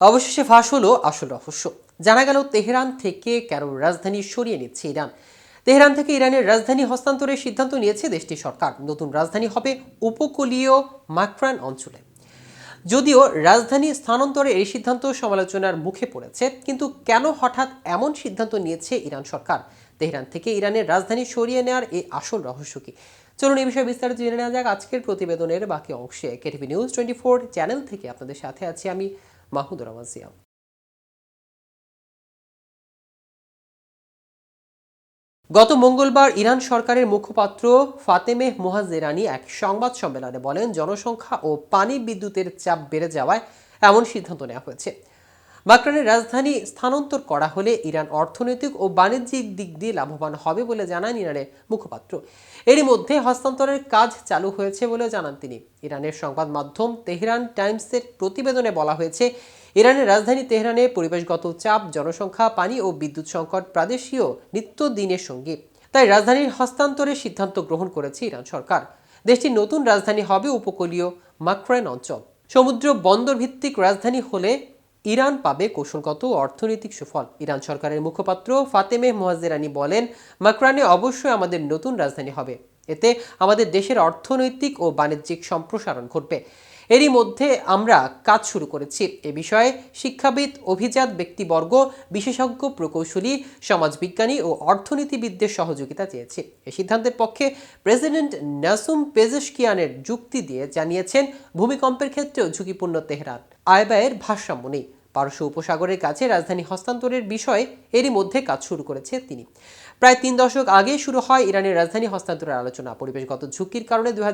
অবশেষে ফাঁস হলো আসল রহস্য। জানা গেল, তেহরান থেকে কেন রাজধানী সরিয়ে নিচ্ছে ইরান। তেহরান থেকে ইরানের রাজধানী হস্তান্তরের সিদ্ধান্ত নিয়েছে দেশটির সরকার। নতুন রাজধানী হবে উপকূলীয় মাকরান অঞ্চলে। যদিও রাজধানী স্থানান্তরে এই সিদ্ধান্ত সমালোচনার মুখে পড়েছে, কিন্তু কেন হঠাৎ এমন সিদ্ধান্ত নিয়েছে ইরান সরকার? তেহরান থেকে ইরানের রাজধানী সরিয়ে নেওয়ার এই আসল রহস্য কি? চলুন এই বিষয়ে বিস্তারিত জেনে নেওয়া যাক আজকের প্রতিবেদনের বাকি অংশে। KTV news twenty four channel থেকে আপনাদের সাথে আছি আমি মাহমুদুর রহমান সিয়াম গত মঙ্গলবার ইরান সরকারের মুখপাত্র ফাতেমেহ মোহাজেরানি এক সংবাদ সম্মেলনে বলেন, জনসংখ্যা ও পানি বিদ্যুতের চাপ বেড়ে যাওয়ায় এমন সিদ্ধান্ত নেওয়া হয়েছে। মাকরানের রাজধানী স্থানান্তর করা হলে ইরান অর্থনৈতিক ও বাণিজ্যিক দিক দিয়ে লাভবান হবে বলে জানান ইরানের মুখপাত্র। এরই মধ্যে হস্তান্তরের কাজ চালু হয়েছে বলে জানান তিনি। ইরানের সংবাদ মাধ্যম তেহরান টাইমসের প্রতিবেদনে বলা হয়েছে, ইরানের রাজধানী তেহরানে পরিবেশগত চাপ, জনসংখ্যা, পানি ও বিদ্যুৎ সংকট প্রাদেশীয় নিত্যদিনের সঙ্গী। তাই রাজধানীর হস্তান্তরের সিদ্ধান্ত গ্রহণ করেছে ইরান সরকার। দেশটির নতুন রাজধানী হবে উপকূলীয় মাকরান অঞ্চল। সমুদ্র বন্দর ভিত্তিক রাজধানী হলে ইরান পাবে কৌশলগত অর্থনৈতিক সুফল। ইরান সরকারের মুখপাত্র ফাতেমে মোয়াজেরানি বলেন, মাকরানে অবশ্যই আমাদের নতুন রাজধানী হবে। এতে আমাদের দেশের অর্থনৈতিক ও বাণিজ্যিক সম্প্রসারণ ঘটবে। এরই মধ্যে আমরা কাজ শুরু করেছি। এ বিষয়ে শিক্ষাবিদ, অভিজাত ব্যক্তিবর্গ, বিশেষজ্ঞ প্রকৌশলী, সমাজবিজ্ঞানী ও অর্থনীতিবিদদের সহযোগিতা চেয়েছি। এ সিদ্ধান্তের পক্ষে প্রেসিডেন্ট নাসুম পেজেশকিয়ানের যুক্তি দিয়ে জানিয়েছেন, ভূমিকম্পের ক্ষেত্রেও ঝুঁকিপূর্ণ তেহরান। আয় ব্যয়ের ভারসাম্য নেই। পারস্য উপসাগরের কাছে রাজধানী হস্তান্তরের বিষয়ে এরই মধ্যে কাজ শুরু করেছে তিনি। প্রায় তিন দশক আগে শুরু হয় ইরানের রাজধানী হস্তান্তরের আলোচনা। পরিবেশগত ঝুঁকির কারণে দুই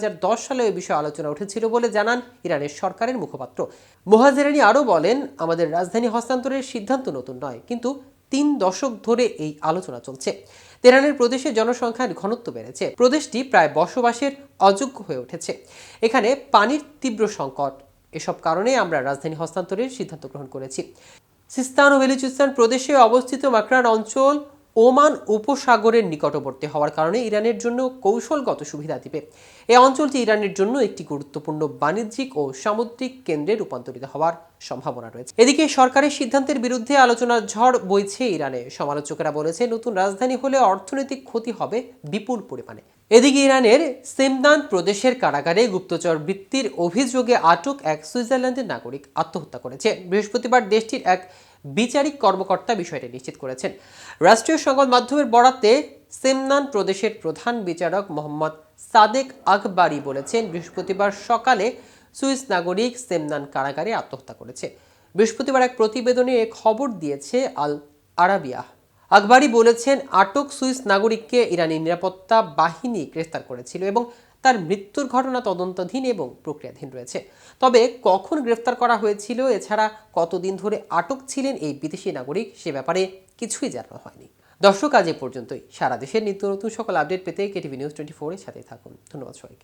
সালে এই বিষয়ে আলোচনা উঠেছিল বলে জানান ইরানের সরকারের মুখপাত্র। মোহাজেরানি আরও বলেন, আমাদের রাজধানী হস্তান্তরের সিদ্ধান্ত নতুন নয়, কিন্তু তিন দশক ধরে এই আলোচনা চলছে। তেহরানের প্রদেশে জনসংখ্যার ঘনত্ব বেড়েছে। প্রদেশটি প্রায় বসবাসের অযোগ্য হয়ে উঠেছে। এখানে পানির তীব্র সংকট এসব কারণে আমরা রাজধানী হস্তান্তরের সিদ্ধান্ত গ্রহণ করেছি। সিস্তান ও বেলুচিস্তান প্রদেশে অবস্থিত মাকরান অঞ্চল ওমান উপসাগরের নিকটবর্তী হওয়ার কারণে ইরানের জন্য কৌশলগত সুবিধা দিবে। এই অঞ্চলটি ইরানের জন্য একটি গুরুত্বপূর্ণ বাণিজ্যিক ও সামুদ্রিক কেন্দ্রে রূপান্তরিত হওয়ার সম্ভাবনা রয়েছে। এদিকে সরকারের সিদ্ধান্তের বিরুদ্ধে আলোচনার ঝড় বইছে ইরানে। সমালোচকেরা বলেছে নতুন রাজধানী হলে অর্থনৈতিক ক্ষতি হবে বিপুল পরিমাণে। এদিকে ইরানের সেমদান প্রদেশের কারাগারে গুপ্তচর বৃত্তির অভিযোগে আটক এক সুইজারল্যান্ডের নাগরিক আত্মহত্যা করেছে। বৃহস্পতিবার দেশটির এক বিচারিক কর্মকর্তা বিষয়টি নিশ্চিত করেছেন। রাষ্ট্রীয় সংবাদ মাধ্যমের বরাতে সেমনান প্রদেশের প্রধান বিচারক মোহাম্মদ সাদেক আকবরি বলেছেন, বৃহস্পতিবার সকালে সুইস নাগরিক সেমনান কারাগারে আত্মহত্যা করেছে। বৃহস্পতিবার এক প্রতিবেদনে এ খবর দিয়েছে আল আরাবিয়া। আকবরি বলেছেন, আটক সুইস নাগরিককে ইরানি নিরাপত্তা বাহিনী গ্রেফতার করেছিল এবং তার মৃত্যুর ঘটনা তদন্তাধীন এবং প্রক্রিয়াধীন রয়েছে। তবে কখন গ্রেফতার করা হয়েছিল, এছাড়া কতদিন ধরে আটক ছিলেন এই বিদেশি নাগরিক, সে ব্যাপারে কিছুই জানানো হয়নি। দর্শক, আজ এ পর্যন্তই। সারা দেশের নিত্য নতুন সকল আপডেট পেতে কেটিভি নিউজ টোয়েন্টি ফোরের সাথে থাকুন। ধন্যবাদ সবাইকে।